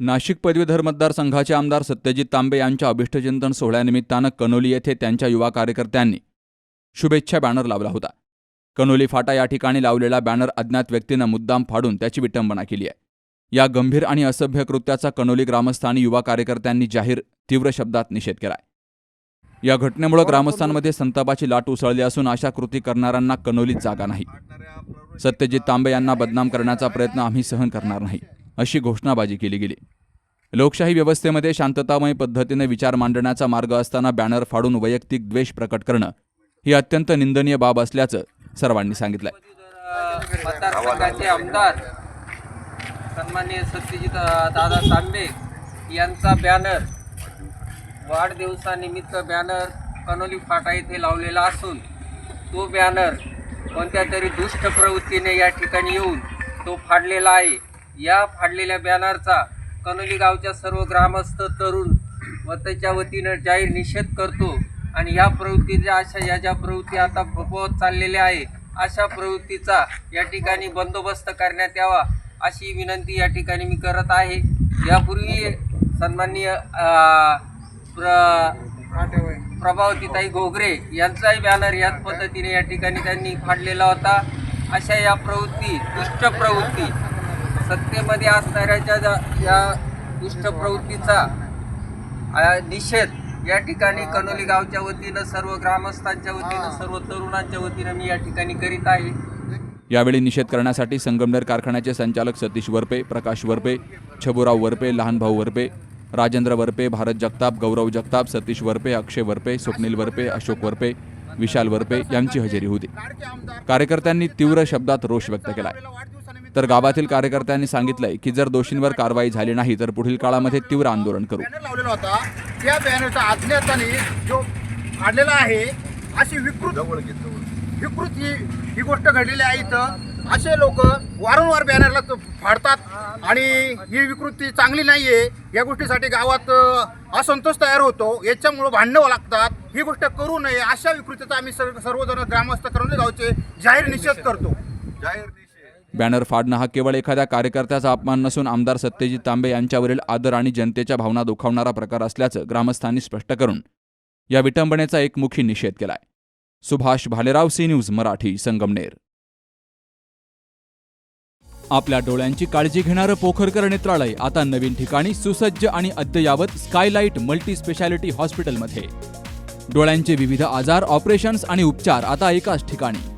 नाशिक पदवीधर मतदारसंघाचे आमदार सत्यजित तांबे यांच्या अभिष्टचिंतन सोहळ्यानिमित्तानं कनोली येथे त्यांच्या युवा कार्यकर्त्यांनी शुभेच्छा बॅनर लावला होता. कनोली फाटा या ठिकाणी लावलेला बॅनर अज्ञात व्यक्तीनं मुद्दाम फाडून त्याची विटंबना केली आहे. या गंभीर आणि असभ्य कृत्याचा कनोली ग्रामस्थांनी युवा कार्यकर्त्यांनी जाहीर तीव्र शब्दात निषेध केलाय. या घटनेमुळे ग्रामस्थांमध्ये संतापाची लाट उसळली असून अशा कृती करणाऱ्यांना कनोलीत जागा नाही. सत्यजित तांबे यांना बदनाम करण्याचा प्रयत्न आम्ही सहन करणार नाही अशी घोषणाबाजी केली गेली. लोकशाही व्यवस्थेमध्ये शांततामय पद्धतीने विचार मांडण्याचा मार्ग असताना बॅनर फाडून वैयक्तिक द्वेष प्रकट करणं ही अत्यंत निंदनीय बाब असल्याचं सर्वांनी सांगितलंय. मतदारसंघाचे आमदार सन्माननीय सत्यजित दादा तांबे यांचा बॅनर वाढदिवसानिमित्त बॅनर कनोली फाटा येथे लावलेला असून तो बॅनर कोणत्या तरी दुष्ट प्रवृत्तीने या ठिकाणी येऊन तो फाडलेला आहे. या फाडलेल्या बॅनरचा कनोली गावच्या सर्व ग्रामस्थ तरुण व त्याच्या वतीनं जाहीर निषेध करतो. आणि ह्या प्रवृत्तीच्या अशा या ज्या प्रवृत्ती आता फोपवत चाललेल्या आहे अशा प्रवृत्तीचा या ठिकाणी बंदोबस्त करण्यात यावा अशी विनंती या ठिकाणी मी करत आहे. यापूर्वी सन्माननीय प्र प्रभावतीताई घोगरे यांचाही बॅनर याच पद्धतीने या ठिकाणी त्यांनी फाडलेला होता. अशा या प्रवृत्ती दुष्ट प्रवृत्ती सत्तेमध्ये असणाऱ्याच्या या दुष्ट प्रवृत्तीचा निषेध या ठिकाणी कनोली गावच्या वतीनं सर्व ग्रामस्थांच्या वतीनं सर्व तरुणांच्या वतीनं मी या ठिकाणी करीत आहे. यावेळी निषेध करण्यासाठी संगमनेर कारखान्याचे संचालक सतीश वरपे प्रकाश वरपे छबुराव वरपे लहानभाऊ वरपे राजेंद्र वरपे भारत जगताप गौरव जगताप सतीश वरपे अक्षय वरपे स्वप्नील वरपे अशोक वरपे विशाल वरपे यांची हजेरी होती. कार्यकर्त्यांनी तीव्र शब्दात रोष व्यक्त केलाय. तर गावातील कार्यकर्त्यांनी सांगितलंय की जर दोषींवर कारवाई झाली नाही तर पुढील काळामध्ये तीव्र आंदोलन करू. बॅनर लावलेला होता. त्या बॅनरचा अज्ञाताने जो काढलेला आहे अशी विकृत विकृत ही ही गोष्ट घडलेली आहे इथं. असे लोक वारंवार बॅनरला त- फाडतात आणि ही विकृती चांगली नाहीये. या गोष्टीसाठी गावात असंतोष तयार होतो. याच्यामुळं भांडणं लागतात. ही गोष्ट करू नये अशा विकृतीचा आम्ही सर्व सर्वजण ग्रामस्थ करून गावचे जाहीर निषेध करतो. जाहीर बॅनर फाडणं हा केवळ एखाद्या कार्यकर्त्याचा अपमान नसून आमदार सत्यजित तांबे यांच्यावरील आदर आणि जनतेच्या भावना दुखावणारा प्रकार असल्याचं ग्रामस्थांनी स्पष्ट करून या विटंबनेचा एकमुखी निषेध केलाय. Subhash Bhalerao C news Marathi Sangamner. आपल्या डोळ्यांची काळजी घेणारं पोखरकर नेत्रालय आता नवीन ठिकाणी सुसज्ज आणि अद्ययावत स्कायलाइट मल्टी स्पेशालिटी हॉस्पिटलमध्ये. डोळ्यांचे विविध आजार ऑपरेशन्स आणि उपचार आता एकाच ठिकाणी.